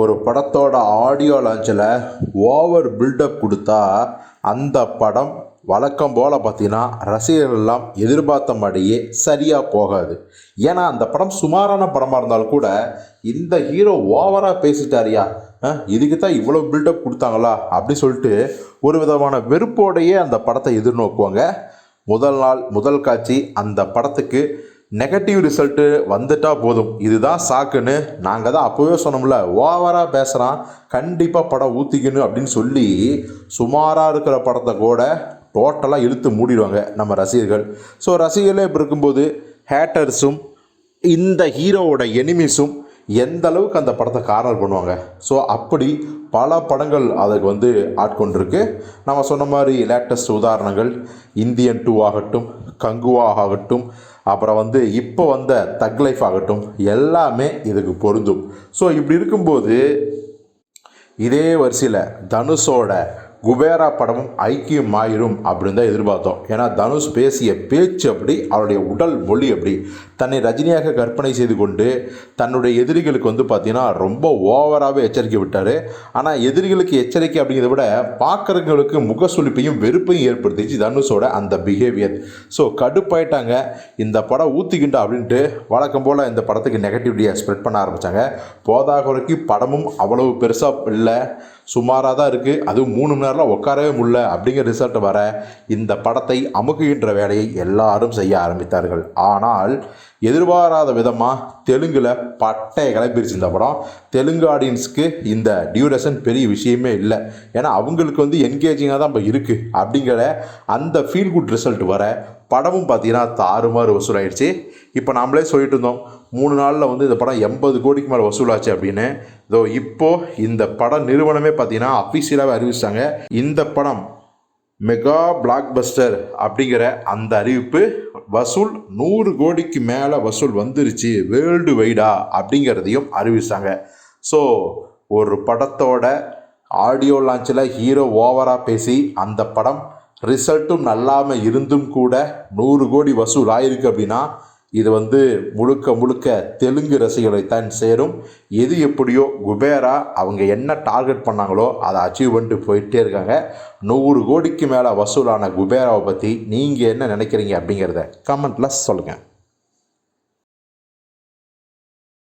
ஒரு படத்தோட audio லான்ச்சில் over build up கொடுத்தா அந்த படம் வழக்கம் போல் பார்த்தீங்கன்னா ரசிகர்கள் எல்லாம் எதிர்பார்த்த மாதிரியே சரியாக போகாது. ஏன்னா அந்த படம் சுமாரான படமாக இருந்தாலும் கூட இந்த ஹீரோ ஓவராக பேசிட்டாரியா? இதுக்கு தான் இவ்வளோ பில்டப் கொடுத்தாங்களா? அப்படி சொல்லிட்டு ஒரு விதமான வெறுப்போடையே அந்த படத்தை எதிர்நோக்குவாங்க. முதல் நாள் முதல் காட்சி அந்த படத்துக்கு நெகட்டிவ் ரிசல்ட்டு வந்துட்டால் போதும். இதுதான் சாக்குன்னு நாங்கள் தான் அப்போவே சொன்னோம்ல. ஓவராக பேசுகிறான் கண்டிப்பாக படம் ஊற்றிக்கணும் அப்படின்னு சொல்லி சுமாராக இருக்கிற படத்தை கூட டோட்டலாக இழுத்து மூடிடுவாங்க நம்ம ரசிகர்கள். ஸோ ரசிகர்களே இப்படி இருக்கும்போது ஹேட்டர்ஸும் இந்த ஹீரோவோட எனிமிஸும் எந்த அளவுக்கு அந்த படத்தை கார்னர் பண்ணுவாங்க? ஸோ அப்படி பல படங்கள் அதுக்கு வந்து ஆட்கொண்டிருக்கு. நம்ம சொன்ன மாதிரி லேட்டஸ்ட் உதாரணங்கள் இந்தியன் டூ ஆகட்டும் கங்குவா ஆகட்டும் அப்புறம் வந்து இப்போ வந்த தக் லைஃப் ஆகட்டும் எல்லாமே இதுக்கு பொருந்தும். ஸோ இப்படி இருக்கும்போது இதே வரிசையில் தனுஷோட குபேரா படமும் ஐக்கியம் ஆயிரும் அப்படின்னு தான் எதிர்பார்த்தோம். ஏன்னா தனுஷ் பேசிய பேச்சு அப்படி அவருடைய உடல் மொழி அப்படி. தன்னை ரஜினியாக கற்பனை செய்து கொண்டு தன்னுடைய எதிரிகளுக்கு வந்து பார்த்திங்கன்னா ரொம்ப ஓவராகவே எச்சரிக்கை விட்டார். ஆனால் எதிரிகளுக்கு எச்சரிக்கை அப்படிங்கிறத விட பார்க்குறவங்களுக்கு முகசுளிப்பையும் வெறுப்பையும் ஏற்படுத்திச்சு தனுஷோட அந்த பிஹேவியர் ஸோ கடுப்பாயிட்டாங்க. இந்த படம் ஊற்றிக்கிண்டா அப்படின்ட்டு வழக்கம் போல் இந்த படத்துக்கு நெகட்டிவிட்டியை ஸ்ப்ரெட் பண்ண ஆரம்பித்தாங்க போதாக படமும் அவ்வளவு பெருசாக இல்லை. சுமாராக தான் இருக்குது அதுவும் மூணு மணி நேரம்லாம் உட்காரவே முடியல அப்படிங்கிற ரிசல்ட் வர இந்த படத்தை அமுக்குகின்ற வேலையை எல்லாரும் செய்ய ஆரம்பித்தார்கள். ஆனால் எதிர்பாராத விதமாக தெலுங்கில் பட்டையை கிளப்பிருச்சு இந்த படம் தெலுங்கு ஆடியன்ஸ்க்கு இந்த டியூரேஷன் பெரிய விஷயமே இல்லை. ஏன்னா அவங்களுக்கு வந்து என்கேஜிங்காக தான் இப்போ இருக்குது அப்படிங்கிற அந்த ஃபீல் குட் ரிசல்ட் வர படமும் பார்த்தீங்கன்னா தாறுமாறு வசூலாயிடுச்சு இப்போ நாமளே சொல்லிட்டு இருந்தோம் மூணு நாளில் வந்து இந்த படம் எண்பது கோடிக்கு மேலே வசூலாச்சு அப்படின்னு. இதோ இப்போது இந்த பட நிறுவனமே பார்த்தீங்கன்னா அஃபிஷியலாகவே அறிவிச்சிட்டாங்க. இந்த படம் மெகா பிளாக் பஸ்டர் அப்படிங்கிற அந்த அறிவிப்பு வசூல் நூறு கோடிக்கு மேலே வசூல் வந்துருச்சு வேர்ல்டு வைடா அப்படிங்கிறதையும் அறிவிச்சாங்க. ஸோ ஒரு படத்தோட ஆடியோ லான்ச்சில் ஹீரோ ஓவராக பேசி அந்த படம் ரிசல்ட்டும் நல்லாமல் இருந்தும் கூட நூறு கோடி வசூல் ஆயிருக்கு அப்படின்னா இது வந்து முழுக்க முழுக்க தெலுங்கு ரசிகர்களை தான் சேரும். எது எப்படியோ குபேரா அவங்க என்ன டார்கெட் பண்ணாங்களோ அதை அச்சீவ் பண்ணிட்டு போயிட்டே இருக்காங்க. நூறு கோடிக்கு மேலே வசூலான குபேராவை பற்றி நீங்கள் என்ன நினைக்கிறீங்க அப்படிங்கிறத கமெண்ட்டில் சொல்லுங்கள்